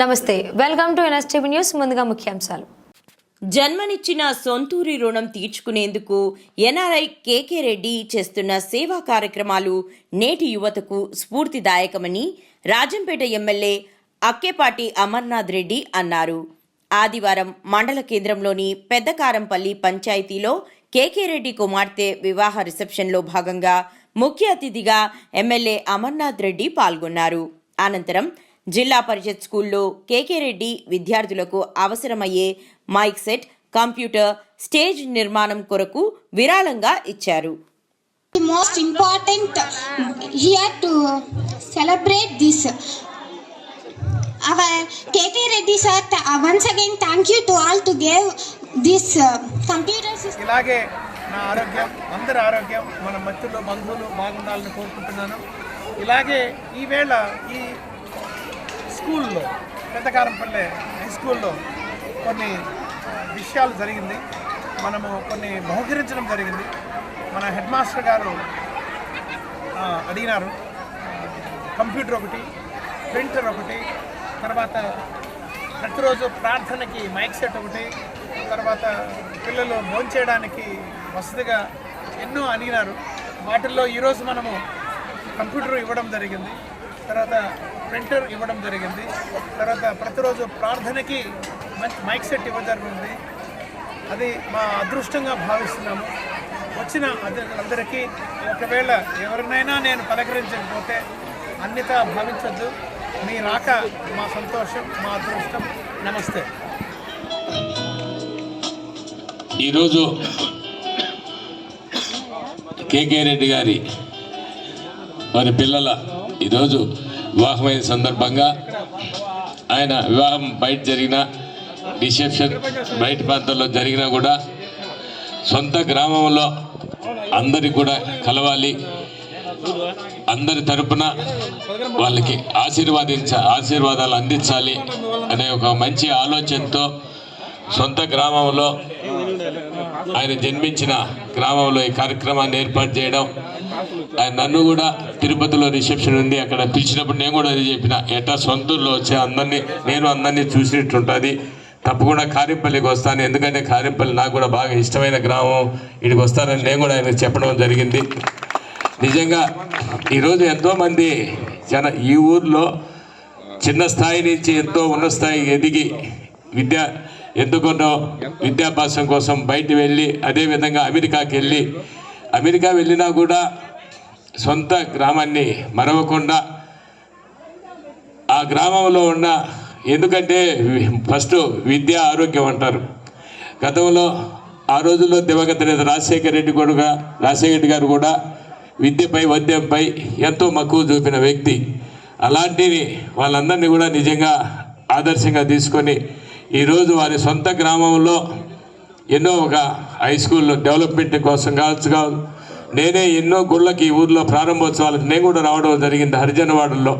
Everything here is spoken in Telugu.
నమస్తే వెల్కమ్ టు ఎన్ఎస్టీవీ న్యూస్ ముందుగా ముఖ్యాంశాలు. జన్మనిచ్చిన సొంతూరి రుణం తీర్చుకునేందుకు ఎన్ఆర్ఐ కేకే రెడ్డి చేస్తున్న సేవా కార్యక్రమాలు నేటి యువతకు స్ఫూర్తిదాయకమని రాజంపేట ఎమ్మెల్యే అక్కేపాటి అమర్నాథ్ రెడ్డి అన్నారు. ఆదివారం మండల కేంద్రంలోని పెద్దకారంపల్లి పంచాయతీలో కేకే రెడ్డి కుమార్తె వివాహ రిసెప్షన్లో భాగంగా ముఖ్య అతిథిగా ఎమ్మెల్యే అమర్నాథ్ రెడ్డి పాల్గొన్నారు. అనంతరం జిల్లా పరిషత్ స్కూల్లో కేకే రెడ్డి విద్యార్థులకు అవసరమయ్యే మైక్ సెట్ కంప్యూటర్ స్టేజ్ నిర్మాణం కొరకు విరాళంగా ఇచ్చారు celebrate this. Our KK Reddy sir, th- uh, once again thank you to all to give this uh, computer system. ఇలాగే నా ఆరోగ్యం అందరి ఆరోగ్యం మన మిత్రులు బంధువులు బాగుండాలని కోరుకుంటున్నాను ఇలాగే ఈవేళ ఈ స్కూల్లో పెద్దకారంపల్లె హై స్కూల్లో కొన్ని విషయాలు జరిగింది. మనము కొన్ని బహుకరించడం జరిగింది. మన హెడ్ మాస్టర్ గారు అడిగినారు. కంప్యూటర్ ఒకటి ప్రింటర్ ఒకటి తర్వాత ప్రతిరోజు ప్రార్థనకి మైక్ సెట్ ఒకటి తర్వాత పిల్లలు భోంచేయడానికి వసతిగా ఎన్నో అడిగినారు. వాటిల్లో ఈరోజు మనము కంప్యూటర్ ఇవ్వడం జరిగింది. తర్వాత ప్రింటర్ ఇవ్వడం జరిగింది. తర్వాత ప్రతిరోజు ప్రార్థనకి మైక్ సెట్ ఇవ్వడం జరిగింది. అది మా అదృష్టంగా భావిస్తున్నాము. వచ్చిన అందరికీ ఒకవేళ ఎవరినైనా నేను పలకరించకపోతే అన్నిత భావించద్దు. మీ రాక మా సంతోషం మా అదృష్టం. నమస్తే. ఈరోజు కేకే రెడ్డి గారి వారి పిల్లల ఈరోజు వివాహమైన సందర్భంగా ఆయన వివాహం బయట జరిగిన రిసెప్షన్ బయట ప్రాంతంలో జరిగినా కూడా సొంత గ్రామంలో అందరికి కూడా కలవాలి. అందరి తరపున వాళ్ళకి ఆశీర్వాదించ ఆశీర్వాదాలు అందించాలి అనే ఒక మంచి ఆలోచనతో సొంత గ్రామంలో ఆయన జన్మించిన గ్రామంలో ఈ కార్యక్రమాన్ని ఏర్పాటు చేయడం నన్ను కూడా తిరుపతిలో రిసెప్షన్ ఉంది అక్కడ పిలిచినప్పుడు నేను కూడా అది చెప్పిన ఎట్టా సొంతూరులో వచ్చే అందరినీ నేను అందరినీ చూసినట్టుంటుంది. తప్పకుండా కారింపల్లికి వస్తాను ఎందుకంటే కారింపల్లి నాకు కూడా బాగా ఇష్టమైన గ్రామం. ఇక్కడికి వస్తానని నేను కూడా ఆయనకు చెప్పడం జరిగింది. నిజంగా ఈరోజు ఎంతోమంది జన ఈ ఊర్లో చిన్న స్థాయి నుంచి ఎంతో ఉన్న స్థాయికి ఎదిగి విద్య ఎందుకున్నో విద్యాభ్యాసం కోసం బయట వెళ్ళి అదేవిధంగా అమెరికాకి వెళ్ళి అమెరికా వెళ్ళినా కూడా సొంత గ్రామాన్ని మరవకుండా ఆ గ్రామంలో ఉన్న ఎందుకంటే ఫస్ట్ విద్య ఆరోగ్యం అంటారు. గతంలో ఆ రోజుల్లో దివంగత నేత రాజశేఖర రెడ్డి కూడా రాజశేఖర రెడ్డి గారు కూడా విద్యపై వైద్యంపై ఎంతో మక్కువ చూపిన వ్యక్తి. అలాంటివి వాళ్ళందరినీ కూడా నిజంగా ఆదర్శంగా తీసుకొని ఈరోజు వారి సొంత గ్రామంలో ఎన్నో ఒక హై స్కూల్ డెవలప్మెంట్ కోసం కావచ్చు కావచ్చు నేనే ఎన్నో గుళ్ళకి ఈ ఊర్లో ప్రారంభోత్సవాలకు నేను కూడా రావడం జరిగింది హరిజనవాడలో.